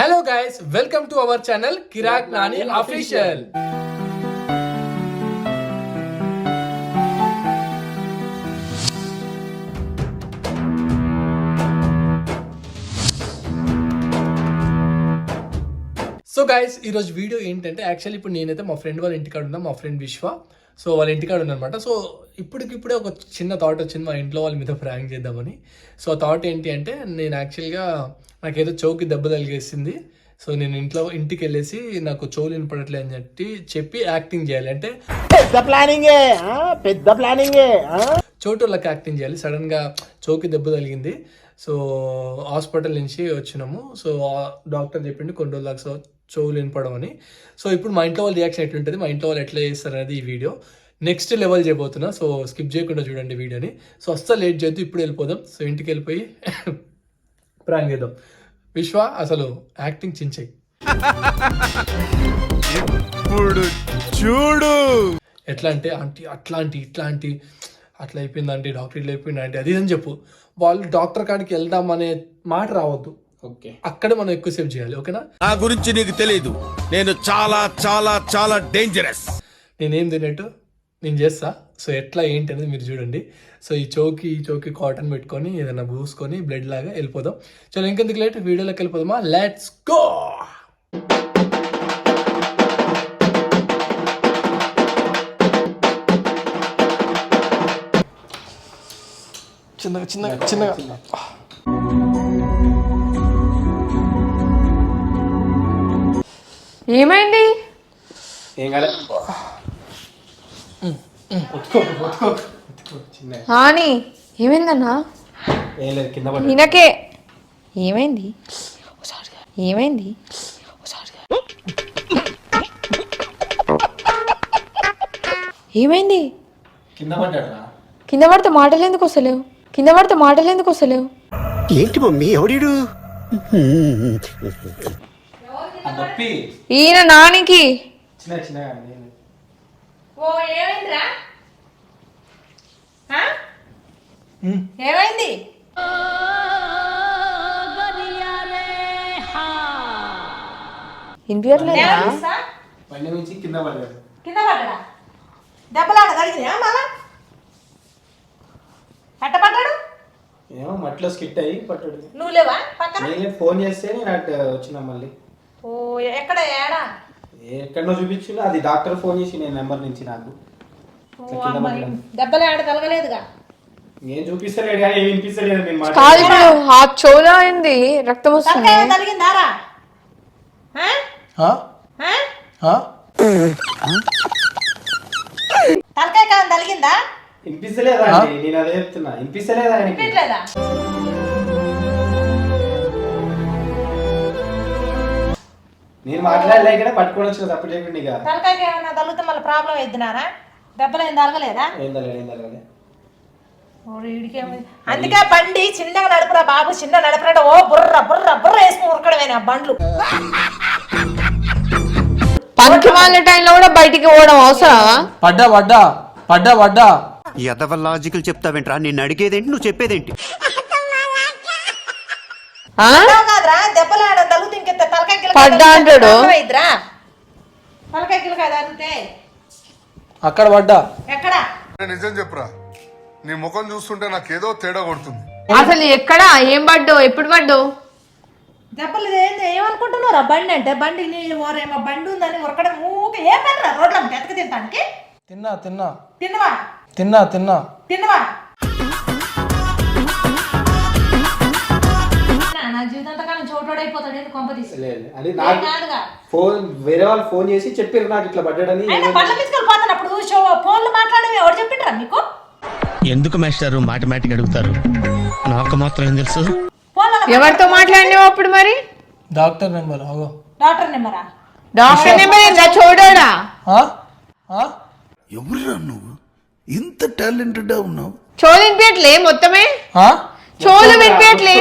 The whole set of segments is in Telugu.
Hello guys welcome to our channel Kiraak Nani official so guys ఈరోజు వీడియో ఏంటంటే యాక్చువల్లీ ఇప్పుడు నేనైతే మా ఫ్రెండ్ వాళ్ళ ఇంటికాడ ఉన్నా మా ఫ్రెండ్ విశ్వ. సో వాళ్ళ ఇంటికాడ ఉన్నమాట సో ఇప్పటికిప్పుడే ఒక చిన్న థాట్ వచ్చింది మా ఇంట్లో వాళ్ళ మీద ప్రాంక్ చేద్దామని. సో థాట్ ఏంటి అంటే నేను యాక్చువల్గా నాకేదో చౌకి దెబ్బ తగిలేసింది. సో నేను ఇంట్లో ఇంటికి వెళ్ళేసి నాకు చెవులు వినపడట్లేదు అని చెప్పి చెప్పి యాక్టింగ్ చేయాలి. అంటే పెద్ద ప్లానింగే? పెద్ద ప్లానింగే ఆ? చోటులకు యాక్టింగ్ చేయాలి. సడన్గా చౌకి దెబ్బ తగిలింది. సో హాస్పిటల్ నుంచి వచ్చినాము. సో డాక్టర్ చెప్పిండు కొన్ని రోజులు దాకా సో చెవులు వినపడం అని సో ఇప్పుడు మా ఇంట్లో వాళ్ళ రియాక్షన్ ఎట్లుంటుంది? మా ఇంట్లో వాళ్ళు ఎట్లా చేస్తారు అనేది ఈ వీడియో. నెక్స్ట్ లెవెల్ చేయబోతున్నా. సో స్కిప్ చేయకుండా చూడండి వీడియోని. సో అస్సలు లేట్ చేద్దాం ఇప్పుడు వెళ్ళిపోదాం. సో ఇంటికి వెళ్ళిపోయి ప్రాంక్ చేద్దాం. విశ్వ అసలు యాక్టింగ్ చించాయి ఇప్పుడు చూడు. ఎట్లా అంటే ఆంటీ అట్లాంటి ఇట్లాంటి అట్లా అయిపోయింది ఆంటీ డాక్టర్ ఇట్లా అయిపోయింది ఆంటీ అది అని చెప్పు. వాళ్ళు డాక్టర్ కాడికి వెళ్దాం అనే మాట రావద్దు. ఓకే. అక్కడే మనం ఎక్కువసేపు చేయాలి ఓకేనా? నా గురించి నీకు తెలియదు నేను చాలా చాలా చాలా డేంజరస్ నేనేం తినేట్టు? నేను చేస్తా. సో ఎట్లా ఏంటి అనేది మీరు చూడండి. సో ఈ చౌకి ఈ చౌకి కాటన్ పెట్టుకొని ఏదైనా పూసుకొని బ్లడ్ లాగా వెళ్ళిపోదాం. చలో ఇంకెందుకు లేట్? వీడియోలోకి వెళ్ళిపోదామా? లెట్స్ గో చిన్నగా చిన్నగా. చిన్నగా. ఏమైంది? ఏం కాలే. చిన్న. హాని ఏమైందన్నా? ఏం లేదు కింద పడి ఈయనకే ఏమైంది? ఒకసారిగా ఏమైంది? ఒకసారిగా ఏమైంది? కింద పడితే మాటలు ఎందుకు వస్తలేవు? కింద పడితే మాటలు ఎందుకు వస్తలేవు? ఏంటి మమ్మీ ఎవడీడు? ఆ నొప్పి. ఈయన నానికి. చిన్న చిన్నగా నేను ఓ ఏమైందిరా? ఆ? ఏమైంది? ఏమైందిస్తా? బండి నుంచి కింద పడ్డాడు. కింద పడ్డా దెబ్బలాడ కలిగినా మళ్ళా ఎట్ట పడ్డాడు ఏమో మట్లో స్కిట్ అయ్యి పట్టాడు నువ్వు లేవా? పక్కన? ఫోన్ చేస్తే నేను అటు వచ్చిన మళ్ళీ. ఓ ఎక్కడ ఏడా? ఎక్కడో చూపించిండు. అది డాక్టర్ ఫోన్ చేసి నేను నెంబర్ నుంచి నాకు. దెబ్బలు ఆడ తలగలేదుగా ఏం చూపిస్తలేడు కానీ ఏం వినిపిస్తలేదు నేను మాట కాదు ఇప్పుడు ఆ చెవులో అయింది రక్తం వస్తుంది. తలకాయ తలిగిందారా? తలకాయ కాదు తలిగిందా వినిపిస్తలేదా అండి? నేను అదే చెప్తున్నా. వినిపిస్తలేదా ఆయనకి? వినిపించలేదా నేను మాట్లాడలేకనే పట్టుకొని వచ్చిన ఇక. తలకాయకి ఏమన్నా మళ్ళీ ప్రాబ్లం అవుతున్నారా దెబ్బలు ఏం తలగలేదా ఏం తగలేదు ఏం తగలేదు? అందుకే బండి చిన్నగా నడుపురా బాబు చిన్న నడపరా ఓ బుర్ర బుర్ర బుర్ర వేసుకుని ఉరకడమేనా బండ్లు. పనికి వాళ్ళ టైంలో కూడా బయటికి పోవడం అవసరమా? పడ్డా పడ్డా పడ్డా పడ్డా. ఎదవ లాజికల్ చెప్తావేంట్రా? నేను అడిగేదేంటి? నువ్వు చెప్పేదేంటి? కాదురా దెబ్బలు ఆడ ఇంకెత్త తలకాయ పడ్డా అంటాడు. ప్రాబ్లం అయిద్దిరా. తలకాయ గిలకాయ తగిలితే అక్కడ పడ్డా? ఎక్కడ? నిజం చెప్పురా నీ ముఖం చూస్తుంటే నాకేదో తేడా కొడుతుంది. అసలు ఎక్కడ? ఏం పడ్డు ఎప్పుడు పడ్డు దెబ్బలు ఏంది ఏమనుకుంటున్నారా బండి అంటే బండి నీ ఓరేమో బండి ఉందని ఉరకడం ఊకే ఏ పని రా రోడ్ల ఎతక తినడానికి తిన్నా తిన్నా. తిన్నవా? తిన్నా తిన్నా. తిన్నవా? లేదు అది నాకు ఫోన్ వేరే వాళ్ళు ఫోన్ చేసి చెప్పారు నాకు ఇట్లా పడ్డాడని. ఆయన బండ్ల మీదకి పోతున్నప్పుడు షో ఫోన్లు మాట్లాడేవి ఎవరు చెప్పిండ్రా మీకు? ఎందుకు మాస్టారు? మాటమాటిక్ అడుగుతారు. నాకు మాత్రం ఏం తెలుసు? ఎవరితో మాట్లాడినావు అప్పుడు మరి? డాక్టర్ నెంబర్ అగో. డాక్టర్ నెంబరా? డాక్టర్ నెంబర్ ఏందా? చూడోడా? ఎవరురా నువ్వు? ఇంత టాలెంటెడ్ ఉన్నావు? చెవులు వినిపించట్లే మొత్తమే? ఆ? చెవులు వినిపించట్లే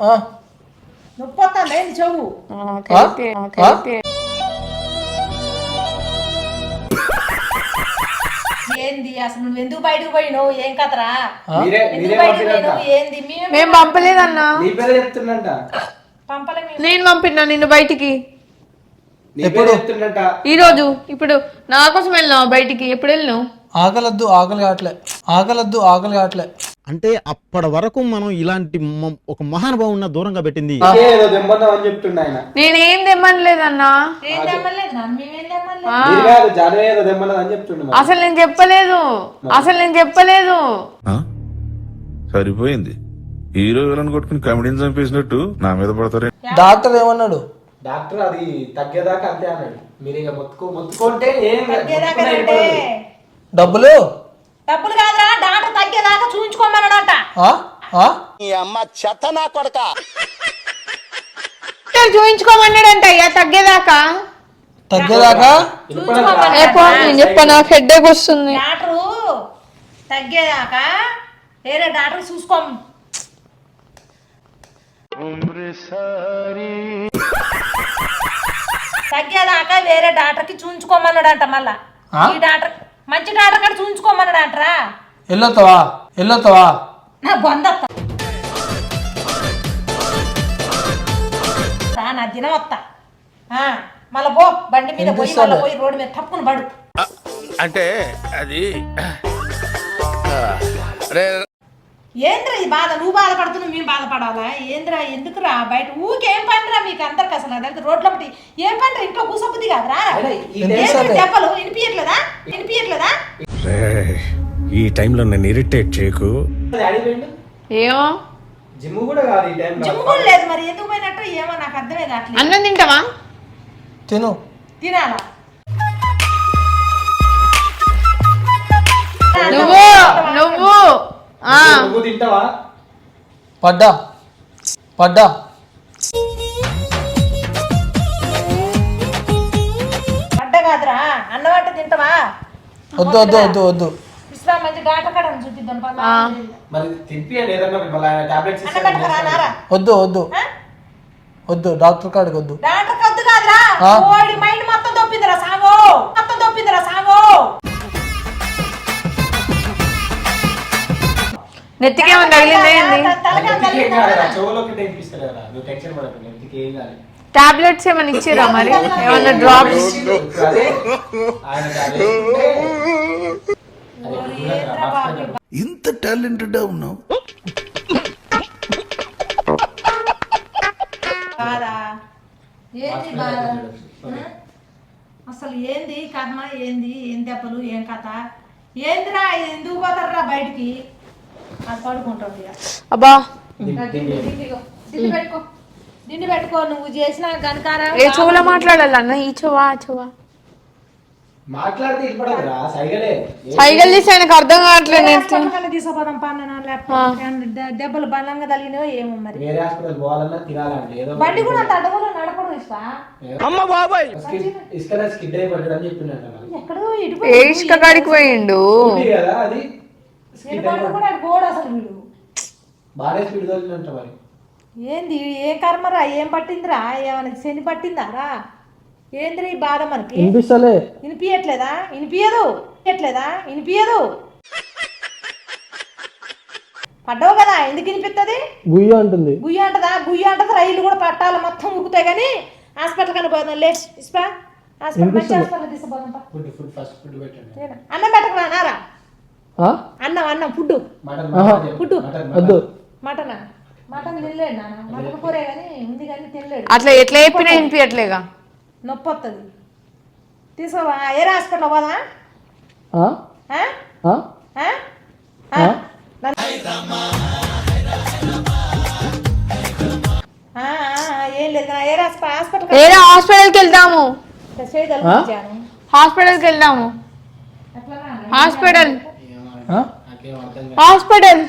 ఆ? ఓ, అమ్మా. ఎరా ఆ? నొప్పి వస్తుంది ఏంది చెవు ఏంది? అసలు నువ్వు ఎందుకు బయటకు పోయినావు? ఏం కథరా? మీరే ఎందుకు బయటకు పోయినావు? ఏంది? మేము మేము పంపలేదన్నా. నీ పేరే చెప్తుండంట. పంపలే మేము. నేను పంపినా నిన్ను బయటికి. నీ పేరే చెప్తుండంట. ఈ రోజు ఇప్పుడు నా కోసం వెళ్ళినావు బయటికి? ఎప్పుడు వెళ్ళినావు? ఆకలొద్దు ఆకలి కావట్లే. ఆకలొద్దు ఆకలి కావట్లే. అంటే అప్పటి వరకు మనం ఇలాంటి మ- ఒక మహానుభావున్న దూరంగా పెట్టింది. నేనేం తెమ్మనలేదన్నా? కాదు మరి. అసలు నేను చెప్పలేదు. అసలు నేను చెప్పలేదు. సరిపోయింది. హీరో విలన్ కొట్టుకుని కమెడీని చంపేసినట్టు నా మీద పడతారే? డాక్టర్ ఏమన్నాడు? డాక్టర్ అది తగ్గేదాకా అంతే అన్నాడు. మీరు ఇక మొత్తుకో మొత్తుకుంటే ఏం. డబ్బులు? డబ్బులు? కాదురా డాక్టర్ తగ్గేదాకా చూపించుకోమన్నాడంట ఆ? ఆ? డాక్టర్ చూయించుకోమన్నాడంట అయ్యా తగ్గేదాకా? తగ్గేదాకా? చూపించుకోమన్నాడంట. ఏ పో, నేను చెప్పా నాకు హెడ్ఏక్ వస్తుంది. డాక్టరు తగ్గేదాకా? వేరే డాక్టర్ చూసుకో. తగ్గేదాకా వేరే డాక్టర్కి చూపించుకోమన్నాడంట మళ్ళా. ఈ డాక్టర్ మంచి డాక్టర్ కాడ చూపించుకోమన్నాడంటరా వెళ్ళొస్తావా వెళ్ళొస్తావా నా బొందత్త. నా దినం వస్తా ఆ, మళ్ళా పో బండి మీద పోయి మళ్ళీ పోయి రోడ్డు మీద తప్పుకుని పడు. అంటే అది అరే ఏంద్రా ఈ బాధ? నువ్వు బాధపడుతున్నావు మేము బాధపడాలా? ఏంద్రా ఎందుకురా? బయట ఊకేం పనిరా మీకు అందరికి అసలు? అదంతా రోడ్ల బట్టి ఏం పనిరా? ఇంట్లో కూసబుద్ధి కాదురా? ఏంద్రా దెబ్బలు? వినిపించట్లేదా వినిపించట్లేదా ఈ టైంలో నన్ను ఇరిటేట్ చేయకు. ఏమో? జిమ్ కూడా కాదు ఈ టైంలో. జిమ్ కూడా లేదు మరి ఎందుకు పోయినట్టు? ఏమో నాకు అర్థమే కావట్లేదు. అన్నం తింటావా? తిను. తినాలా? నువ్వు నువ్వు. ఆ. నువ్వు తింటావా? పడ్డా. పడ్డా. పడ్డ కాదురా. అన్నం అంటే తింటావా? వద్దు వద్దు వద్దు వద్దు. మంచి కాడ చూపిద్దాం మరి తినిపియండి ఏదన్నా మళ్ళీ టాబ్లెట్స్ వద్దు వద్దు? వద్దు డాక్టర్ కాడికి వద్దు. డాక్టర్ కద్దు కాదురా? ఓడి మైండ్ మొత్తం దొప్పిందిరా సాగో. మొత్తం దొప్పిందిరా సాగో. ఏంది? తలకాయ తగిలిందా? టాబ్లెట్స్ ఏమైనా ఇచ్చిరా మరి? ఏమన్నా డ్రాప్స్ ఇప్పుడు అదే ఆయన అది వేసుకుంటే అది ఏంద్రా బాబు, ఇంత టాలెంటెడ్ ఉన్నావు? బాధ ఏంది బాధ? అసలు ఏంది కర్మ ఏంది ఏం దెబ్బలు ఏం కథ? ఏందిరా ఎందుకు పోతారా బయటికి? అది పడుకుంటుంది ఇక. అబ్బా. దిండి పెట్టుకో. దిండి పెట్టుకో నువ్వు చేసిన గనకారం ఏ చెవులో మాట్లాడాలన్న? ఈ చెవా ఆ చెవా. సైకిల్ తీసి ఆయనకు అర్థం కావట్లేదు నేను తీసుకుపోదాం దెబ్బలు బలంగా తగిలినో ఏమో మరి. వేరే హాస్పిటల్ పోవాలన్నా తినాలండి ఏదో బండి కూడా అంత అడవులో నడపడం ఇష్టా ఇసుక స్కిడ్ అయి పడ్డాడు అని చెప్పిండంట మరి. ఎక్కడో ఇటు ఏ ఇష్ట కాడికి పోయిండు? ఉంది కదా అది? స్కిడ్ అయి పడ్డాడు. కూడా గోడ అసలు వీడు. బాగానే స్పీడ్ తోలిందంట మరి. ఏంది ఏ కర్మరా ఏం పట్టిందిరా? ఏమైనా శని పట్టిందారా ఏందిరా ఈ బాధ మనకి? వినిపిస్తలే. వినిపించట్లేదా వినిపించదు వినిపించట్లేదా వినిపించదు పడ్డావు కదా? ఎందుకు వినిపిస్తుంది గుయ్య అంటుంది. గుయ్య అంటదా? గుయ్య అంటది. రైలు కూడా పట్టాలి మొత్తం ఉరుకుతాయి కానీ హాస్పిటల్ కని పోదాం. లే ఇస్పా. హాస్పిటల్ మంచి తీసుకుపోదాం? అన్నం పెట్టకరా నారా? అన్నం అన్నం ఫుడ్ ఫుడ్ మటన్ వద్దు. మటనా? మటన్ తినలేడు నాన్న. మటన్ కూరే కానీ ఉంది కానీ తినలేడు. అట్లా ఎట్లా చెప్పినా వినిపించట్లేగా నొప్పి వస్తుంది తీసుకోవా? ఏ హాస్పిటల్ పోదా ఏం లేదు ఏ హాస్పిటల్ హాస్పిటల్కి వెళ్దాము. హాస్పిటల్కి వెళ్దాము. హాస్పిటల్. హాస్పిటల్.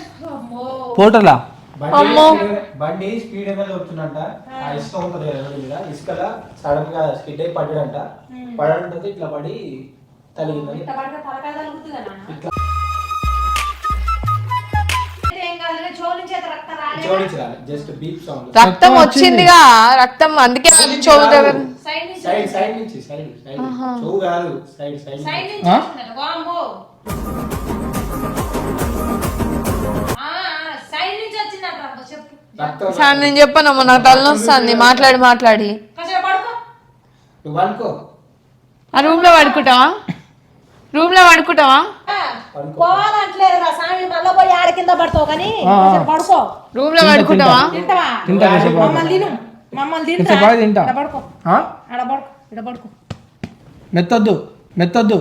పోటలా బండి బండి స్పీడ్ మీద వస్తుందంట ఆ ఇసుక ఉంటుంది కదా రోడ్డు మీద. ఇసుకల సడన్గా స్కిడ్ అయి పడ్డాడంట. పడడంతో ఇట్లా పడి తలిగిందని తలకాయ ఏం రక్తం రాలేదు? జోడించాలి జస్ట్ బీప్ సౌండ్. రక్తం వచ్చిందిగా. రక్తం అందుకే సైడ్ నుంచి సైడ్ సైడ్ నుంచి సైడ్ సైడ్. చెవు కాదు. సైడ్ సైడ్ సైడ్ నుంచి వచ్చిందట. వామ్మో. సార్ నేను చెప్పానమ్మా నాకు తలనొస్తుంది మాట్లాడి మాట్లాడి. ఆ రూమ్లో పడుకుంటావా? రూమ్లో పడుకుంటావా పోవాలంటలేదు రా స్వామి. మళ్ళీ పోయి ఆడ కింద పడతావు కానీ కాసేపు పడుకో. రూమ్లో పడుకుంటావా? తింటావా? తింటా, కాసేపు మమ్మల్ని తిను. మమ్మల్ని తింటా కాసేపు ఆగి తింటా. ఆడ పడుకో. ఆ? ఆడ పడుకో ఇక్కడ పడుకో. మెత్తొద్దు మెత్తొద్దు.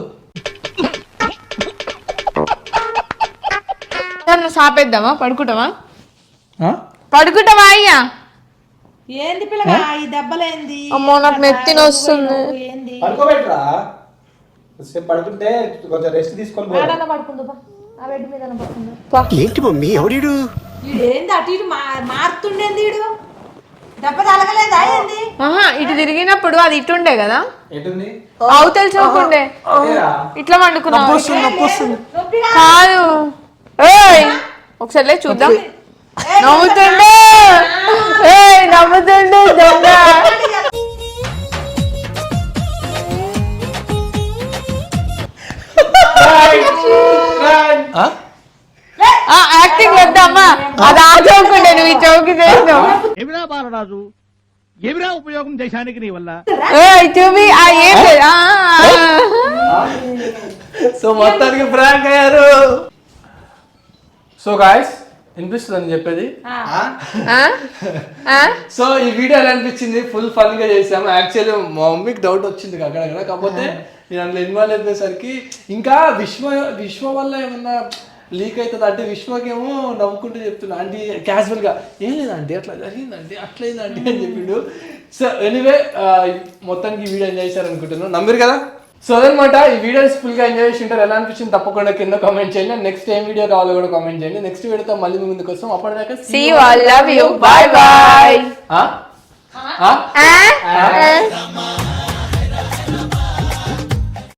నన్ను సాపేద్దామా? పడుకుంటావా? ఆ? పడుకుంటావా అయ్యా? ఏంది పిల్లగా? ఈ దెబ్బలేంది? అమ్మో నాకు ఏంది? పడుకోబెట్టరా. సేపు పడుకుంటే కొంచెం రెస్ట్ తీసుకొని పో. ఆడన పడుకుందు ఆ బెడ్ మీద పడుకుందు ఏంటి మమ్మీ? ఎవడీడు? ఏంది అటు ఇటు మారుతుండేంది వీడు దెబ్బ తలగలేదా ఏంది? ఆహా ఇటు తిరిగినప్పుడు అది ఇటు ఉండే కదా? ఎటుంది? అవతల చూకుండే? ఇట్లా వండుకున్నావు? నొప్పిగా కాదు. ఏయ్ ఒకసారి చూద్దాం. నవ్వుతుండే అది ఆ చౌకుండే నువ్వు ఈ చౌకి చేసినావు. ఎవిరా బాలరాజు? ఎవిరా ఉపయోగం దేశానికి నీ వల్ల? ఏయ్ చూపి ఆ ఏం లేదు ఆ, ఆ, సో మొత్తానికి ప్రాంక్ అయ్యారు. సో గాయస్ వినిపిస్తుందని చెప్పేది? ఆ, ఆ? సో ఈ వీడియో ఎలా అనిపించింది? ఫుల్ ఫన్గా చేసాము యాక్చువల్లీ మా మమ్మీకి డౌట్ వచ్చింది అక్కడక్కడ కాకపోతే నేను అందులో ఇన్వాల్వ్ అయిపోయేసరికి ఇంకా విశ్వ విశ్వ వల్ల ఏమన్నా లీక్ అవుతుంది అంటే విశ్వకేమో నవ్వుకుంటూ చెప్తున్నా. అంటే క్యాజువల్గా ఏం లేదండి అట్లా జరిగిందండి అట్లయిందండి అని చెప్పిండు. సో ఎనీవే మొత్తానికి ఈ వీడియో ఎంజాయ్ చేశారు అనుకుంటున్నాను నమ్మిరు కదా? సో అదనమాట ఈ వీడియోస్ ఫుల్గా ఎంజాయ్ చేసి ఉంటారు. ఎలా అనిపించింది? తప్పకుండా కింద కామెంట్ చేయండి. నెక్స్ట్ ఏం వీడియో కావాలో కూడా కామెంట్ చేయండి. నెక్స్ట్ వీడియోతో మళ్ళీ మీ ముందుకు వస్తాం. అప్పటిదాకా? ఆ? ఆ?